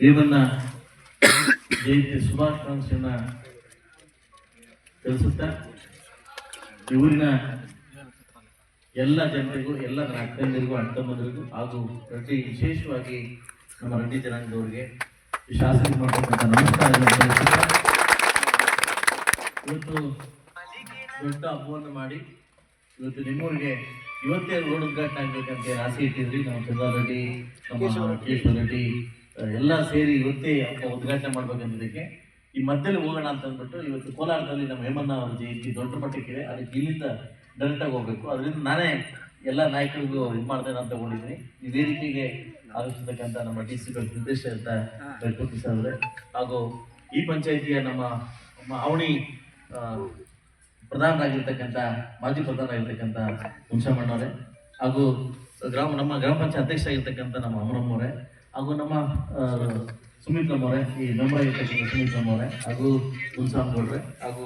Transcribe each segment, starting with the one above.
ದೇವನ್ನ ಜಯಂತಿ ಶುಭಾಕಾಂಕ್ಷೆಯನ್ನ ತಿಳಿಸುತ್ತಾ? ಈ ಊರಿನ ಎಲ್ಲ ಜನರಿಗೂ, ಎಲ್ಲ ಅಕ್ಕಂದಿರಿಗೂ ಅಣ್ಣತಮ್ಮಂದಿರಿಗೂ ಹಾಗೂ ಪ್ರತಿ ವಿಶೇಷವಾಗಿ ನಮ್ಮ ರೆಡ್ಡಿ ಜನಾಂಗದವರಿಗೆ ಶಾಸಕ ಮಾಡ್ತಕ್ಕಂಥ ನಮಸ್ಕಾರ ಇವತ್ತು ದೊಡ್ಡ ಹಬ್ಬವನ್ನು ಮಾಡಿ ಇವತ್ತು ನಿಮ್ಮೂರಿಗೆ ಇವತ್ತೇ ರೋಡ್ ಉದ್ಘಾಟನೆ ಆಗ್ಬೇಕಂತ ಏನ್ ಆಸೆ ಇಟ್ಟಿದ್ರಿ. ನಾವು ಚಂದ್ರ ರೆಡ್ಡಿ ನಮ್ಮ ರೆಡ್ಡಿ. ಎಲ್ಲ ಸೇರಿ ಇವತ್ತೇ ಉದ್ಘಾಟನೆ ಮಾಡ್ಬೇಕಂದಿದ್ದಕ್ಕೆ. ಈ ಮಧ್ಯದಲ್ಲಿ ಹೋಗೋಣ ಅಂತ ಅಂದ್ಬಿಟ್ಟು ಇವತ್ತು ಕೋಲಾರದಲ್ಲಿ ನಮ್ಮ ಹೇಮಣ್ಣ ಅವ್ರ ಜಯಂತಿ ದೊಡ್ಡ ಮಟ್ಟಕ್ಕಿದೆ ಅದಕ್ಕೆ ಇಲ್ಲಿಂದ ಡೈರೆಕ್ಟಾಗಿ ಹೋಗ್ಬೇಕು. ಅದರಿಂದ ನಾನೇ ಎಲ್ಲ ನಾಯಕರಿಗೂ ಇದು ಮಾಡ್ತೇನೆ ಅಂತ ತಗೊಂಡಿದ್ದೀನಿ. ಈ ವೇದಿಕೆಗೆ ಆಗಿಸ್ತಕ್ಕಂಥ ನಮ್ಮ ಡಿ ಸಿ ನಿರ್ದೇಶಕ ನಿರ್ದೇಶ ಅಂತ ಅವರೇ. ಹಾಗೂ ಈ ಪಂಚಾಯಿತಿಯ ನಮ್ಮ ನಮ್ಮ ಅವಣಿ ಆ, ಪ್ರಧಾನರಾಗಿರ್ತಕ್ಕಂಥ ಮಾಜಿ ಪ್ರಧಾನರಾಗಿರ್ತಕ್ಕಂಥ ಹುಣಸಮ್ಮಣ್ಣವರೇ ಹಾಗೂ ಗ್ರಾಮ, ನಮ್ಮ ಗ್ರಾಮ ಪಂಚಾಯತ್ ಅಧ್ಯಕ್ಷ ಆಗಿರ್ತಕ್ಕಂಥ ನಮ್ಮ ಅಮರಮ್ಮವರೇ ಹಾಗೂ ನಮ್ಮ ಸುಮಿತ್ ಸುಮಿತ್ರಮ್ಮವರೇ ಈ ಮೆಂಬರ್ ಆಗಿರ್ತಕ್ಕಂಥ ಸುಮಿತ್ರಮ್ಮವರೇ ಹಾಗೂ ಹುಣಸಮ್ಮಗೌಡ್ರೆ ಹಾಗೂ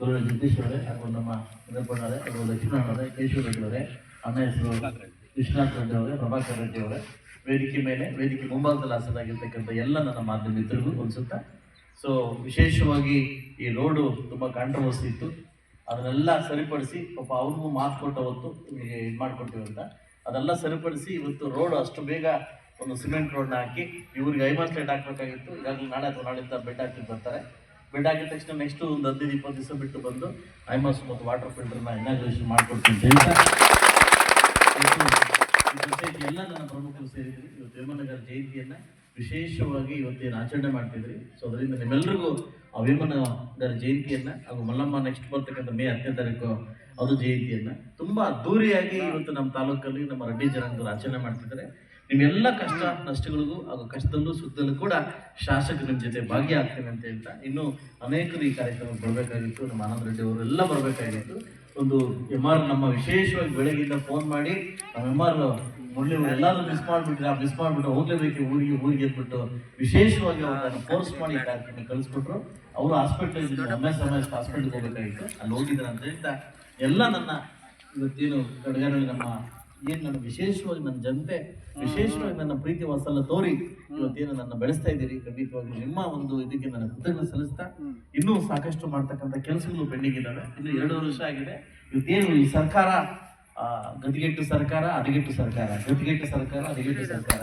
ಗೌರವ ಜಗದೀಶ್ ಅವರೇ, ಹಾಗೂ ನಮ್ಮ ಮುದಪ್ಪಣ್ಣವರೇ ಹಾಗೂ ಲಕ್ಷ್ಮಣವರೇ ಕೇಶವ ರೆಡ್ಡಿ ಅವರೇ, ಅಣ್ಣ ಹೆಸರು ವಿಶ್ವನಾಥ್ ರೆಡ್ಡಿ ಅವರೇ, ಪ್ರಭಾಕರ್ ರೆಡ್ಡಿ ಅವರೇ. ವೇದಿಕೆ ಮೇಲೆ, ವೇದಿಕೆ ಮುಂಭಾಗದಲ್ಲಿ ಹಾಸದಾಗಿರ್ತಕ್ಕಂಥ ಎಲ್ಲ ನನ್ನ ಮಾಧ್ಯಮ ಮಿತ್ರರಿಗೂ ಅನಿಸುತ್ತಾ ಸೊ ವಿಶೇಷವಾಗಿ ಈ ರೋಡು ತುಂಬ ಕಾಂಟ್ರವರ್ಸಿ ಇತ್ತು. ಅದನ್ನೆಲ್ಲ ಸರಿಪಡಿಸಿ ಪಾಪ ಅವ್ರಿಗೂ ಮಾತು ಕೊಟ್ಟ ಹೊತ್ತು ಇದು ಮಾಡ್ಕೊಡ್ತೀವಿ ಅಂತ. ಅದೆಲ್ಲ ಸರಿಪಡಿಸಿ ಇವತ್ತು ರೋಡ್ ಅಷ್ಟು ಬೇಗ ಒಂದು ಸಿಮೆಂಟ್ ರೋಡ್ನ ಹಾಕಿ ಇವ್ರಿಗೆ ಐವತ್ತು ಲೈಟ್ ಹಾಕಬೇಕಾಗಿತ್ತು. ಈಗಾಗಲೇ ನಾಳೆ ಅಥವಾ ನಾಳೆಯಿಂದ ಬೆಡ್ ಹಾಕಿ ಬರ್ತಾರೆ. ಬೆಡ್ ಹಾಕಿದ ತಕ್ಷಣ ನೆಕ್ಸ್ಟ್ ಒಂದು ಹದಿನೈದು, ಇಪ್ಪತ್ತು ದಿವಸ ಬಿಟ್ಟು ಬಂದು ಐಮಾಸ್ ಮತ್ತು ವಾಟರ್ ಫಿಲ್ಟರ್ನ ಇನಾಗ್ರೇಷನ್ ಮಾಡ್ಕೊಡ್ತೀನಿ ಎಲ್ಲ ನನ್ನ ಪ್ರಮುಖರು ಸೇರಿದ್ರು. ಇವತ್ತು ವೇಮನಗರ ಜಯಂತಿಯನ್ನ ವಿಶೇಷವಾಗಿ ಇವತ್ತೇನು ಆಚರಣೆ ಮಾಡ್ತಿದ್ರಿ? ಸೊ ಅದರಿಂದ ನಿಮ್ಮೆಲ್ಲರಿಗೂ ಆ ವೇಮನಗರ ಜಯಂತಿಯನ್ನ ಹಾಗೂ ಮಲ್ಲಮ್ಮ ನೆಕ್ಸ್ಟ್ ಬರ್ತಕ್ಕಂಥ ಮೇ ಹತ್ತನೇ ತಾರೀಕು ಅದು ಜಯಂತಿಯನ್ನ ತುಂಬಾ ಅದ್ದೂರಿಯಾಗಿ ಇವತ್ತು ನಮ್ಮ ತಾಲೂಕಲ್ಲಿ ನಮ್ಮ ರೆಡ್ಡಿ ಜನಾಂಗದವರು ಆಚರಣೆ ಮಾಡ್ತಿದ್ದಾರೆ. ನಿಮ್ಮೆಲ್ಲ ಕಷ್ಟ ನಷ್ಟಗಳಿಗೂ ಹಾಗೂ ಕಷ್ಟದಲ್ಲೂ ಸುಖದಲ್ಲೂ ಕೂಡ ಶಾಸಕರ ಜೊತೆ ಭಾಗಿಯಾಗ್ತೇನೆ ಅಂತ ಹೇಳ್ತಾ ಇನ್ನೂ ಅನೇಕರು ಈ ಕಾರ್ಯಕ್ರಮಕ್ಕೆ ಬರಬೇಕಾಗಿತ್ತು. ನಮ್ಮ ಆನಂದ ರೆಡ್ಡಿ ಅವರು ಎಲ್ಲ ಬರಬೇಕಾಗಿತ್ತು. ಒಂದು ಎಂ ಆರ್ ನಮ್ಮ ವಿಶೇಷವಾಗಿ ಬೆಳಗ್ಗೆಯಿಂದ ಫೋನ್ ಮಾಡಿ, ನಮ್ಮ ಎಂ ಆರ್ ಮುರಳಿ ಎಲ್ಲಾನು ಮಿಸ್ ಮಾಡಿಬಿಟ್ರೆ ಮಿಸ್ ಮಾಡಿಬಿಟ್ಟು ಹೋಗ್ಲೇಬೇಕು ಊರಿಗೆ ಊರಿಗೆ ಬಿಟ್ಟು ವಿಶೇಷವಾಗಿ ಅವ್ರನ್ನ ಫೋರ್ಸ್ ಮಾಡಿ ಡಾಕ್ಟರ್ ಕಳಿಸ್ಬಿಟ್ರು. ಅವರು ಹಾಸ್ಪಿಟಲ್ ಎಸ್ ಸಮಯ ಹಾಸ್ಪಿಟಲ್ಗೆ ಹೋಗ್ಬೇಕಾಗಿತ್ತು. ಅಲ್ಲಿ ಹೋಗಿದ್ರು ಅಂತ ಎಲ್ಲ ನನ್ನ ಇವತ್ತೇನು ಕಡಗರಲ್ಲಿ ನಮ್ಮ, ಏನು ನನ್ನ ವಿಶೇಷವಾಗಿ ನನ್ನ ಜನತೆ ವಿಶೇಷವಾಗಿ ನನ್ನ ಪ್ರೀತಿ ವಾತ್ಸಲ್ಯ ತೋರಿ, ಇವತ್ತೇನು ನನ್ನ ಬೆಳೆಸ್ತಾ ಇದ್ದೀರಿ ಖಂಡಿತವಾಗಿ ನಿಮ್ಮ ಒಂದು ಇದಕ್ಕೆ ನನ್ನ ಕೃತಜ್ಞತೆ ಸಲ್ಲಿಸ್ತಾ, ಇನ್ನೂ ಸಾಕಷ್ಟು ಮಾಡ್ತಕ್ಕಂಥ ಕೆಲಸಗಳು ಪೆಂಡಿಂಗ್ ಇದ್ದಾವೆ. ಇನ್ನು ಎರಡು ವರ್ಷ ಆಗಿದೆ. ಇವತ್ತೇನು ಈ ಸರ್ಕಾರ ಗತಿಗೆಟ್ಟು ಸರ್ಕಾರ ಹದಗೆಟ್ಟು ಸರ್ಕಾರ. ಗತಿಗೆಟ್ಟು ಸರ್ಕಾರ ಹದಗೆಟ್ಟು ಸರ್ಕಾರ.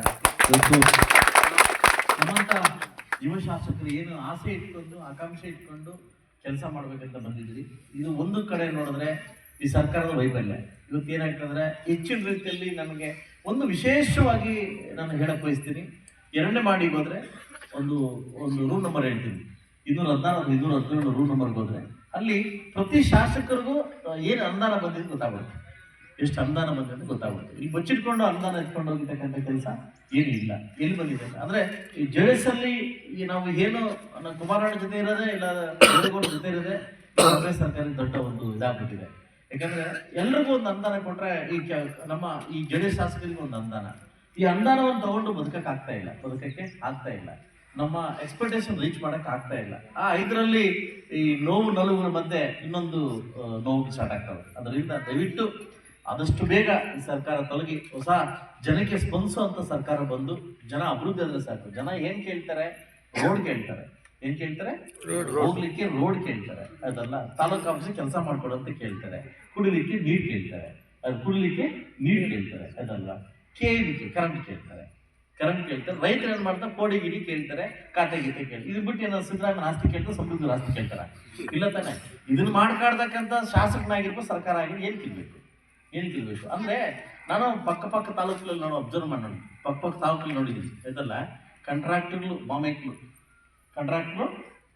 ನಮ್ಮಂತ ಯುವ ಶಾಸಕರು ಏನು ಆಸೆ ಇಟ್ಕೊಂಡು ಆಕಾಂಕ್ಷೆ ಇಟ್ಕೊಂಡು ಕೆಲಸ ಮಾಡ್ಬೇಕಂತ ಬಂದಿದ್ರಿ ಇದು ಒಂದು ಕಡೆ ನೋಡಿದ್ರೆ ಈ ಸರ್ಕಾರದ ವೈಫಲ್ಯ. ಇವತ್ತು ಏನಾಗ್ತಂದ್ರೆ ಹೆಚ್ಚಿನ ರೀತಿಯಲ್ಲಿ ನಮಗೆ ಒಂದು ವಿಶೇಷವಾಗಿ ನಾನು ಹೇಳಕ್ ಬಯಸ್ತೀನಿ. ಎರಡನೇ ಮಾಡಿಗೆ ಹೋದ್ರೆ ಒಂದು ಒಂದು ರೂಮ್ ನಂಬರ್ ಹೇಳ್ತೀನಿ. ಇನ್ನೂರ ಹದಿನಾರು ಇನ್ನೂರ ಹದಿನೇಳು ರೂಮ್ ನಂಬರ್ಗೆ ಹೋದ್ರೆ. ಅಲ್ಲಿ ಪ್ರತಿ ಶಾಸಕರಿಗೂ ಏನು ಅನುದಾನ ಬಂದಿದ್ದು ಗೊತ್ತಾಗುತ್ತೆ. ಎಷ್ಟು ಅನುದಾನ ಬಂದಿದೆ ಅಂತ ಗೊತ್ತಾಗುತ್ತೆ ಈ ಬಚ್ಚಿಟ್ಕೊಂಡು ಅನುದಾನ ಇಟ್ಕೊಂಡು ಹೋಗಿರ್ತಕ್ಕಂಥ ಕೆಲಸ ಏನು ಇಲ್ಲ ಎಲ್ಲಿ ಬಂದಿದೆ? ಅಂದ್ರೆ ಈ ಜೆಡಿಎಸ್ ಅಲ್ಲಿ ಈ ನಾವು ಏನು ಕುಮಾರಣ್ಣ ಜೊತೆ ಇರೋದೇ ಇಲ್ಲ, ದೇವೇಗೌಡ ಜೊತೆ ಇರೋದೇ ಕಾಂಗ್ರೆಸ್ ಸರ್ಕಾರ ದೊಡ್ಡ ಒಂದು ಇದಾಗ್ಬಿಟ್ಟಿದೆ. ಯಾಕಂದ್ರೆ ಎಲ್ರಿಗೂ ಒಂದು ಅನುದಾನ ಕೊಟ್ರೆ ಈ ನಮ್ಮ ಈ ಜೆಡಿಎಸ್ ಶಾಸಕರಿಗೆ ಒಂದು ಅನುದಾನ. ಈ ಅನುದಾನವನ್ನು ತಗೊಂಡು ಬದುಕಕ್ಕೆ ಆಗ್ತಾ ಇಲ್ಲ. ಬದುಕಕ್ಕೆ ಆಗ್ತಾ ಇಲ್ಲ. ನಮ್ಮ ಎಕ್ಸ್ಪೆಕ್ಟೇಷನ್ ರೀಚ್ ಮಾಡಕ್ ಆಗ್ತಾ ಇಲ್ಲ. ಆ ಇದರಲ್ಲಿ ಈ ನೋವು, ನಲುವಿನ ಮಧ್ಯೆ ಇನ್ನೊಂದು ನೋವು ಸ್ಟಾರ್ಟ್ ಆಗ್ತವೆ ಅದರಿಂದ ದಯವಿಟ್ಟು ಆದಷ್ಟು ಬೇಗ ಈ ಸರ್ಕಾರ ತೊಲಗಿ. ಹೊಸ ಜನಕ್ಕೆ ಸ್ಪಂದಿಸುವಂತ ಸರ್ಕಾರ ಬಂದು ಜನ ಅಭಿವೃದ್ಧಿ ಆದರೆ ಸಾಕು. ಜನ ಏನ್ ಕೇಳ್ತಾರೆ? ರೋಡ್ ಕೇಳ್ತಾರೆ. ಏನ್ ಕೇಳ್ತಾರೆ? ಹೋಗ್ಲಿಕ್ಕೆ ರೋಡ್ ಕೇಳ್ತಾರೆ. ಅದಲ್ಲ ತಾಲೂಕು ಆಫೀಸ್ ಕೆಲಸ ಮಾಡ್ಕೊಡಂತ ಅಂತ ಕೇಳ್ತಾರೆ. ಕುಡಿಲಿಕ್ಕೆ ನೀರು ಕೇಳ್ತಾರೆ. ಅದು ಕುಡಿಲಿಕ್ಕೆ ನೀರು ಕೇಳ್ತಾರೆ. ಅದಲ್ಲ ಕೇಳಲಿಕ್ಕೆ ಕರೆಂಟ್ ಕೇಳ್ತಾರೆ. ಕರೆಂಟ್ ಕೇಳ್ತಾರೆ. ರೈತರು ಏನ್ ಮಾಡ್ತಾರೆ? ಕೋಡಿ ಗಿಡಿ ಕೇಳ್ತಾರೆ ಕಾಟೆ ಗೀತೆ ಕೇಳ್ತಾರೆ. ಇದು ಬಿಟ್ಟು ಏನೋ ಸಿದ್ದರಾಮಯ್ಯ ಆಸ್ತಿ ಕೇಳ್ತಾರೆ ಸಮೃದ್ಧ ಆಸ್ತಿ ಕೇಳ್ತಾರೆ. ಇಲ್ಲ ತಾನೆ. ಇದನ್ನ ಮಾಡ್ಕಾಡ್ತಕ್ಕಂಥ ಶಾಸಕನಾಗಿರ್ಬೋದು ಸರ್ಕಾರ ಆಗಿರ್ಬೋದು ಏನ್ ಕೇಳ್ಬೇಕು? ಏನ್ ಅಂದರೆ ನಾನು ಪಕ್ಕ ಪಕ್ಕ ತಾಲೂಕಲ್ಲಿ ನಾನು ಅಬ್ಸರ್ವ್ ಮಾಡೋಣ ಪಕ್ಕ ಪಕ್ಕ ತಾಲೂಕಲ್ಲಿ ನೋಡಿದ್ದೀನಿ, ಆಯ್ತಲ್ಲ? ಕಂಟ್ರಾಕ್ಟರ್ ಬಾಂಬೆಕ್ಲು ಕಂಟ್ರಾಕ್ಟ್ರು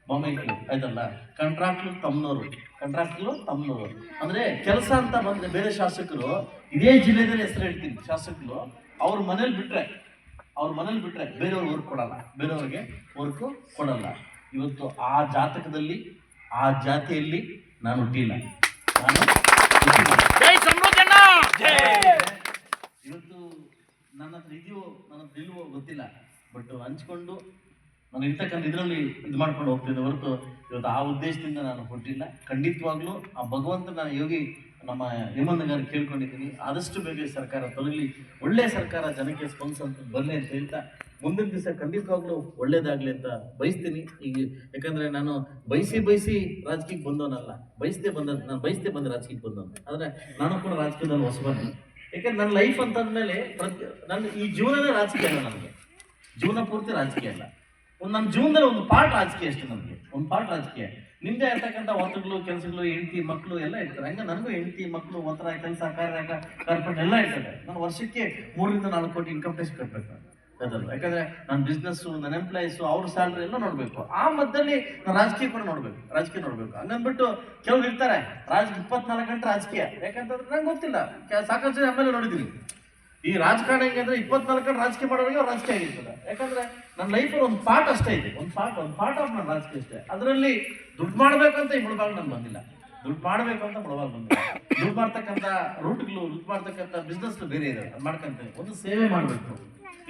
ಬಾಂಬೆಕ್ಲು ಆಯ್ತಲ್ಲ? ಕಂಟ್ರಾಕ್ಟರ್ ತಮ್ಮನವರು ಕಾಂಟ್ರಾಕ್ಟ್ರು ತಮ್ಮನವರು ಅಂದ್ರೆ ಕೆಲಸ ಅಂತ ಬಂದ್ರೆ ಬೇರೆ ಶಾಸಕರು, ಇದೇ ಜಿಲ್ಲೆದಲ್ಲಿ ಹೆಸರು ಹೇಳ್ತೀನಿ, ಶಾಸಕರು, ಅವ್ರ ಮನೇಲಿ ಬಿಟ್ರೆ, ಅವ್ರ ಮನೇಲಿ ಬಿಟ್ರೆ ಬೇರೆಯವ್ರು ವರ್ಕ್ ಕೊಡಲ್ಲ. ಬೇರೆಯವ್ರಿಗೆ ವರ್ಕ್ ಕೊಡಲ್ಲ. ಇವತ್ತು ಆ ಜಾತಕದಲ್ಲಿ, ಆ ಜಾತಿಯಲ್ಲಿ ನಾನು ಹುಟ್ಟಿಲ್ಲ. ನಾನು. ಇವತ್ತು ನನ್ನ ಹತ್ರ ಇದೆಯೋ, ನನ್ನ ಹತ್ರ ಇಲ್ವೋ ಗೊತ್ತಿಲ್ಲ. ಬಟ್ ಹಂಚ್ಕೊಂಡು ನಾನು ಇರ್ತಕ್ಕಂಥ ಇದರಲ್ಲಿ ಇದು ಮಾಡ್ಕೊಂಡು ಹೋಗ್ತಿದ್ದೆ ಹೊರತು ಇವತ್ತು ಆ ಉದ್ದೇಶದಿಂದ ನಾನು ಹುಟ್ಟಿಲ್ಲ. ಖಂಡಿತವಾಗ್ಲೂ ಆ ಭಗವಂತ ನಾನು ಯೋಗಿ ನಮ್ಮ ಹೇಮಂತ್ ಗಾರು ಕೇಳ್ಕೊಂಡಿದ್ದೀನಿ. ಆದಷ್ಟು ಬೇಗ ಸರ್ಕಾರ ತೊಲಗಲಿ. ಒಳ್ಳೆ ಸರ್ಕಾರ ಜನಕ್ಕೆ ಸ್ಪಂದಿಸಂತ ಬರಲಿ ಅಂತ ಹೇಳ್ತಾ ಮುಂದಿನ ದಿವಸ ಖಂಡಿತವಾಗ್ಲೂ ಒಳ್ಳೇದಾಗ್ಲಿ ಅಂತ ಬಯಸ್ತೀನಿ. ಈಗ ಯಾಕಂದ್ರೆ ನಾನು ಬಯಸಿ ಬಯಸಿ ರಾಜಕೀಯಕ್ಕೆ ಬಂದವನಲ್ಲ. ಬಯಸದೆ ಬಂದ, ನಾನು ಬಯಸದೆ ಬಂದ ರಾಜಕೀಯಕ್ಕೆ ಬಂದವನು. ಆದರೆ ನಾನು ಕೂಡ ರಾಜಕೀಯದಲ್ಲಿ ಹೊಸಬನ್ನಿ. ಯಾಕಂದ್ರೆ ನನ್ನ ಲೈಫ್ ಅಂತಂದಮೇಲೆ ಪ್ರತಿ, ನನ್ನ ಈ ಜೀವನವೇ ರಾಜಕೀಯ ಅಲ್ಲ ನನಗೆ ಜೀವನ ಪೂರ್ತಿ ರಾಜಕೀಯ ಅಲ್ಲ. ಒಂದು ನನ್ನ ಜೀವನದಲ್ಲಿ ಒಂದು ಪಾರ್ಟ್ ರಾಜಕೀಯ ಅಷ್ಟೇ ನನಗೆ ಒಂದು ಪಾರ್ಟ್ ರಾಜಕೀಯ. ನಿಮ್ದೇ ಇರ್ತಕ್ಕಂಥ ಒತ್ತಡಗಳು ಕೆಲಸಗಳು, ಹೆಂಡತಿ ಮಕ್ಕಳು ಎಲ್ಲ ಇರ್ತಾರೆ ಹಂಗೆ ನನಗೂ ಹೆಂಡತಿ ಮಕ್ಕಳು ಒತ್ತಡ ಕೆಲಸ ಕಾರ್ಯ ಕಾರ್ಪೊರೇಟ್ ಎಲ್ಲ ಇರ್ತದೆ. ನಾನು ವರ್ಷಕ್ಕೆ ಮೂರರಿಂದ ನಾಲ್ಕು ಕೋಟಿ ಇನ್ಕಮ್ ಟ್ಯಾಕ್ಸ್ ಕಟ್ಟಬೇಕು ನಾನು ಅದಲ್ಲ. ಯಾಕಂದ್ರೆ ನನ್ನ ಬಿಸ್ನೆಸ್ಸು ನನ್ನ ಎಂಪ್ಲಾಯೀಸು ಅವ್ರ ಸ್ಯಾಲ್ರಿ ಎಲ್ಲ ನೋಡ್ಬೇಕು. ಆ ಮಧ್ಯದಲ್ಲಿ ನಾನು ರಾಜಕೀಯ ಕೂಡ ನೋಡಬೇಕು. ರಾಜಕೀಯ ನೋಡಬೇಕು. ಹಂಗಂದ್ಬಿಟ್ಟು ಕೆಲವ್ರು ಇರ್ತಾರೆ ರಾಜ ಇಪ್ಪತ್ನಾಲ್ಕು ಗಂಟೆ ರಾಜಕೀಯ. ಯಾಕಂತಂದ್ರೆ ನಂಗೆ ಗೊತ್ತಿಲ್ಲ. ಸಾಕಷ್ಟು ಜನ ಆಮೇಲೆ ನೋಡಿದ್ದೀನಿ ಈ ರಾಜಕಾರಣ ಹೆಂಗೆ ಅಂದ್ರೆ ಇಪ್ಪತ್ನಾಲ್ಕು ಗಂಟೆ ರಾಜಕೀಯ ಮಾಡೋರಿಗೆ ಅವ್ರು ರಾಜಕೀಯ ಆಗಿರ್ತದೆ ಯಾಕಂದ್ರೆ ನನ್ನ ಲೈಫಲ್ಲಿ ಒಂದು ಪಾರ್ಟ್ ಅಷ್ಟೇ ಇದೆ. ಒಂದು ಪಾರ್ಟ್ ಒಂದು ಪಾರ್ಟ್ ಆಫ್ ನನ್ನ ರಾಜಕೀಯ ಅಷ್ಟೇ. ಅದರಲ್ಲಿ ದುಡ್ಡು ಮಾಡ್ಬೇಕಂತ ಈ ಮುಳುಬಾಗ್ ನಾನು ಬಂದಿಲ್ಲ. ದುಡ್ಡು ಮಾಡಬೇಕು ಅಂತ ಮುಳುಬಾಗ್ ಬಂದಿಲ್ಲ ದುಡ್ಡು ಮಾಡ್ತಕ್ಕಂಥ ರೂಟ್ಗಳು, ದುಡ್ಡು ಮಾಡ್ತಕ್ಕಂಥ ಬಿಸ್ನೆಸ್ ಬೇರೆ ಇದೆ ಅದು ಮಾಡ್ಕೊಂತ ಒಂದು ಸೇವೆ ಮಾಡಬೇಕು.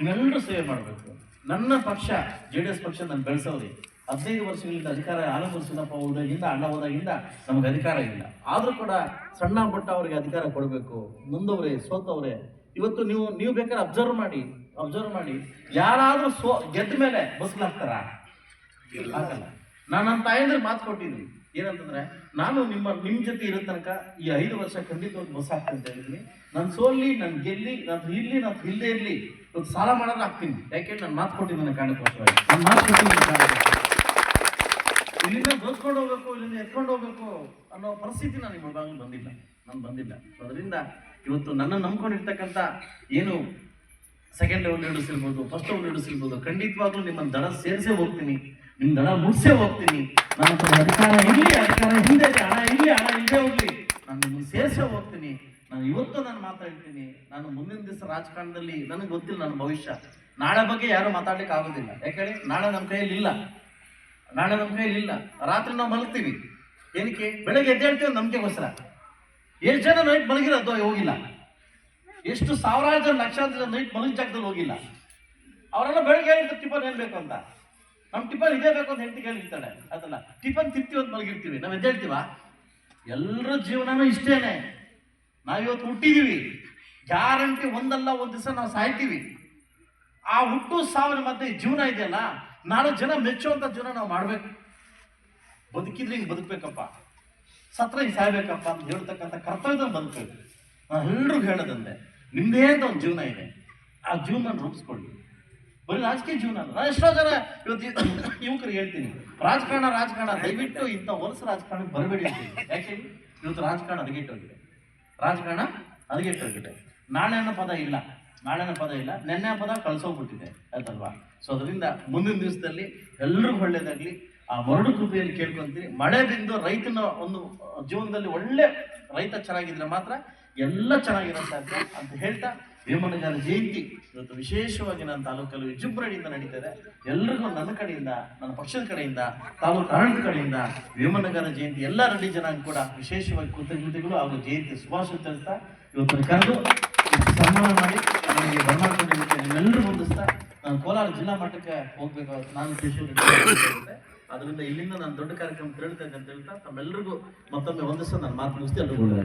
ಇವೆಲ್ಲರೂ ಸೇವೆ ಮಾಡಬೇಕು. ನನ್ನ ಪಕ್ಷ, ಜೆ ಡಿ ಎಸ್ ಪಕ್ಷ ನಾನು ಬೆಳೆಸೋರಿ ಹದಿನೈದು ವರ್ಷಗಳಿಂದ ಅಧಿಕಾರ ಆಲಮೂರು ಸಿದ್ದಪ್ಪ ಹೋದಾಗಿಂದ, ಅಣ್ಣ ಹೋದಾಗಿಂದ ನಮಗೆ ಅಧಿಕಾರ ಇಲ್ಲ. ಆದರೂ ಕೂಡ ಸಣ್ಣ ಪುಟ್ಟ ಅವರಿಗೆ ಅಧಿಕಾರ ಕೊಡಬೇಕು. ಮುಂದವರೇ, ಸೋತವ್ರೆ. ಇವತ್ತು ನೀವು ನೀವು ಬೇಕಾದ್ರೆ ಅಬ್ಸರ್ವ್ ಮಾಡಿ ಅಬ್ಸರ್ವ್ ಮಾಡಿ. ಯಾರಾದರೂ ಸೋ, ಗೆದ್ದ ಮೇಲೆ ಬಸ್ಲಾಗ್ತಾರ ನಾನು ನನ್ನ ತಾಯಂದ್ರೆ ಮಾತು ಕೊಟ್ಟಿದ್ದೀನಿ. ಏನಂತಂದ್ರೆ, ನಾನು ನಿಮ್ಮ ನಿಮ್ಮ ಜೊತೆ ಇರೋ ತನಕ ಈ ಐದು ವರ್ಷ ಖಂಡಿತವಾಗಿ ಮೋಸ ಅಂತ ಹೇಳಿದ್ದೀನಿ ನಾನು ಸೋಲ್ಲಿ ನಾನು ಗೆಲ್ಲಿ, ನಾನು ಇಲ್ಲಿ, ನಾನು ಇಲ್ಲದೆ ಇರಲಿ, ಒಂದು ಸಾಲ ಮಾಡೋದು ಆಗ್ತೀನಿ. ಯಾಕೆಂದ್ರೆ ನಾನು ಮಾತು ಕೊಟ್ಟಿದ್ದೀನಿ ಕಾರಣಕ್ಕೋಸ್ಕರ ನಾನು ಮಾತು ಕೊಟ್ಟಿದ್ದೀನಿ ಇಲ್ಲಿಂದ ದೋಚ್ಕೊಂಡು ಹೋಗ್ಬೇಕು, ಇಲ್ಲಿಂದ ಎತ್ಕೊಂಡು ಹೋಗ್ಬೇಕು ಅನ್ನೋ ಪರಿಸ್ಥಿತಿ ನಾನು ಇವಾಗ ಬಂದಿಲ್ಲ. ನಾನು ಬಂದಿಲ್ಲ. ಅದರಿಂದ ಇವತ್ತು ನನ್ನ ನಂಬ್ಕೊಂಡಿರ್ತಕ್ಕಂಥ ಏನು ಸೆಕೆಂಡ್ ಲೆವೆಲ್ ಹಿಡಿಸಿರ್ಬೋದು ಫಸ್ಟ್ ಲೆವೆಲ್ ಹಿಡಿಸಿರ್ಬೋದು ಖಂಡಿತವಾಗ್ಲೂ ನಿಮ್ಮನ್ನು ದಡ ಸೇರಿಸೇ ಹೋಗ್ತೀನಿ. ನಿಮ್ಮ ಮುಗಿಸೇ ಹೋಗ್ತೀನಿ. ನನ್ನ ಅಧಿಕಾರ ಇರಲಿ, ಅಧಿಕಾರ ಹಿಂದೆ ಹಣ ಇರಲಿ, ಹಣ ಹಿಂದೆ ಹೋಗ್ಲಿ. ನಾನು ನಿಮ್ಮನ್ನು ಸೇರಿಸೇ ಹೋಗ್ತೀನಿ. ನಾನು ಇವತ್ತು ನಾನು ಮಾತಾಡ್ತೀನಿ. ನಾನು ಮುಂದಿನ ದಿವಸ ರಾಜಕಾರಣದಲ್ಲಿ ನನಗೆ ಗೊತ್ತಿಲ್ಲ ನನ್ನ ಭವಿಷ್ಯ. ನಾಳೆ ಬಗ್ಗೆ ಯಾರು ಮಾತಾಡ್ಲಿಕ್ಕೆ ಆಗೋದಿಲ್ಲ. ಯಾಕೇಳಿ ನಾಳೆ ನಮ್ಮ ಕೈಯಲ್ಲಿ ಇಲ್ಲ. ನಾಳೆ ನಮ್ಮ ಕೈಯಲ್ಲಿ ಇಲ್ಲ. ರಾತ್ರಿ ನಾವು ಮಲಗ್ತೀವಿ. ಏನಕ್ಕೆ? ಬೆಳಗ್ಗೆ ಎದ್ದೇಳ್ತೀವಿ ನಂಬಿಕೆಗೋಸ್ಕರ. ಎಷ್ಟು ಜನ ನೈಟ್ ಮಲಗಿರೋದು? ಹೋಗಿಲ್ಲ. ಎಷ್ಟು ಸಾವಿರಾರು ಜನ, ಲಕ್ಷಾಂತರ ನೈಟ್ ಮಲಗಿ ಜಾಗದಲ್ಲಿ ಹೋಗಿಲ್ಲ. ಅವರೆಲ್ಲ ಬೆಳಗ್ಗೆ ಹೇಳಿರ್ತಾರೆ ಟಿಫನ್ ಏನ್ ಅಂತ. ನಮ್ ಟಿಫನ್ ಇದೇ ಬೇಕು ಅಂತ ಹೆಂಡತಿ ಕೇಳಿರ್ತಾಳೆ. ಅದನ್ನ ಟಿಫನ್ ತಿಂತೀವಿ ಅಂತ ಮಲಗಿರ್ತೀವಿ. ನಾವು ಎದ್ದೇಳ್ತೀವ ಎಲ್ಲರ ಜೀವನನೂ ಇಷ್ಟೇನೆ. ನಾವಿವತ್ತು ಹುಟ್ಟಿದೀವಿ. ಗ್ಯಾರಂಟಿ ಒಂದಲ್ಲ, ಒಂದ್ ದಿವಸ ನಾವು ಸಾಯ್ತೀವಿ. ಆ ಹುಟ್ಟು ಸಾವಿನ ಮಧ್ಯೆ ಜೀವನ ಇದೆಯಲ್ಲ, ನಾಳೆ ಜನ ಮೆಚ್ಚುವಂತ ಜೀವನ ನಾವು ಮಾಡ್ಬೇಕು. ಬದುಕಿದ್ರೆ ಹಿಂಗೆ ಬದುಕ್ಬೇಕಪ್ಪ. ಸತ್ರ ಹಿಂಗೆ ಸಾಯ್ಬೇಕಪ್ಪ ಅಂತ ಹೇಳ್ತಕ್ಕಂಥ ಕರ್ತವ್ಯದ ಬದುಕಬೇಕು ನಾನು ಎಲ್ರಿಗೂ ಹೇಳೋದಂತೆ ನಿಮ್ದೇ ಅಂತ ಒಂದು ಜೀವನ ಇದೆ. ಆ ಜೀವನ ರೂಪಿಸ್ಕೊಳ್ಳಿ. ಬರೀ ರಾಜಕೀಯ ಜೀವನ ಅಲ್ಲ ಎಷ್ಟೋ ಜನ ಇವತ್ತು ಯುವಕರಿಗೆ ಹೇಳ್ತೀನಿ. ರಾಜಕಾರಣ ರಾಜಕಾರಣ, ದಯವಿಟ್ಟು ಇಂಥ ಹೊಲಸು ರಾಜಕಾರಣಕ್ಕೆ ಬರಬೇಡಿ ಯಾಕೆ ಇವತ್ತು ರಾಜಕಾರಣ ಹದಗೆಟ್ಟೋಗಿದೆ. ರಾಜಕಾರಣ ಹದಗೆಟ್ಟೋಗಿದೆ. ನಾಳೆ ಅನ್ನೋ ಪದ ಇಲ್ಲ. ನಾಳೆ ಅನ್ನೋ ಪದ ಇಲ್ಲ. ನೆನ್ನೆ ಪದ ಕಳ್ಸೋಗ್ಬಿಟ್ಟಿದೆ. ಆಯ್ತಲ್ವಾ? ಸೊ ಅದರಿಂದ ಮುಂದಿನ ದಿವಸದಲ್ಲಿ ಎಲ್ರಿಗೂ ಒಳ್ಳೇದಾಗಲಿ. ಆ ಮರಡು ಕೃಪೆಯಲ್ಲಿ ಕೇಳ್ಕೊಂತೀನಿ. ಮಳೆ ಬಿಂದು ರೈತನ ಒಂದು ಜೀವನದಲ್ಲಿ ಒಳ್ಳೆ ರೈತ ಚೆನ್ನಾಗಿದ್ರೆ ಮಾತ್ರ ಎಲ್ಲ ಚೆನ್ನಾಗಿರೋ ಸಾಧ್ಯ ಅಂತ ಹೇಳ್ತಾ ವೇಮನಗಾರ ಜಯಂತಿ. ಇವತ್ತು ವಿಶೇಷವಾಗಿ ನನ್ನ ತಾಲೂಕಲ್ಲಿ ವಿಜೃಂಭಣೆಯಿಂದ ನಡೀತದೆ. ಎಲ್ಲರಿಗೂ ನನ್ನ ಕಡೆಯಿಂದ, ನನ್ನ ಪಕ್ಷದ ಕಡೆಯಿಂದ, ತಾಲೂಕು ಆಡಳಿತ ಕಡೆಯಿಂದ ವೇಮನಗಾರ ಜಯಂತಿ ಎಲ್ಲ ರೆಡ್ಡಿ ಜನಾಂಗ ಕೂಡ ವಿಶೇಷವಾಗಿ ಕೃತಜ್ಞತೆಗಳು ಹಾಗೂ ಜಯಂತಿ ಶುಭಾಶಯ ತಿಳಿಸ್ತಾ ಇವತ್ತು ಕರೆದು ಸನ್ಮಾನ ಮಾಡಿ, ನನಗೆ ಬರ್ಮಾಡ್ಕೊಂಡಿದ್ದಕ್ಕೆ ನಿಮ್ಮೆಲ್ಲರೂ ಹೊಂದಿಸ್ತಾ ನಾನು ಕೋಲಾರ ಜಿಲ್ಲಾ ಮಟ್ಟಕ್ಕೆ ಹೋಗ್ಬೇಕು ನಾನು ಅದರಿಂದ ಇಲ್ಲಿಂದ ನಾನು ದೊಡ್ಡ ಕಾರ್ಯಕ್ರಮ ಕೇಳ್ತಾ ಇದ್ದೆ ಅಂತ ಹೇಳ್ತಾ ತಮ್ಮೆಲ್ಲರಿಗೂ ಮತ್ತೊಮ್ಮೆ ಒಂದಿಸ್ತಾ ನಾನು ಮಾತು ಮುಗಿಸ್ತೀನಿ ಒಳ್ಳೆಯದಾಗಲಿ.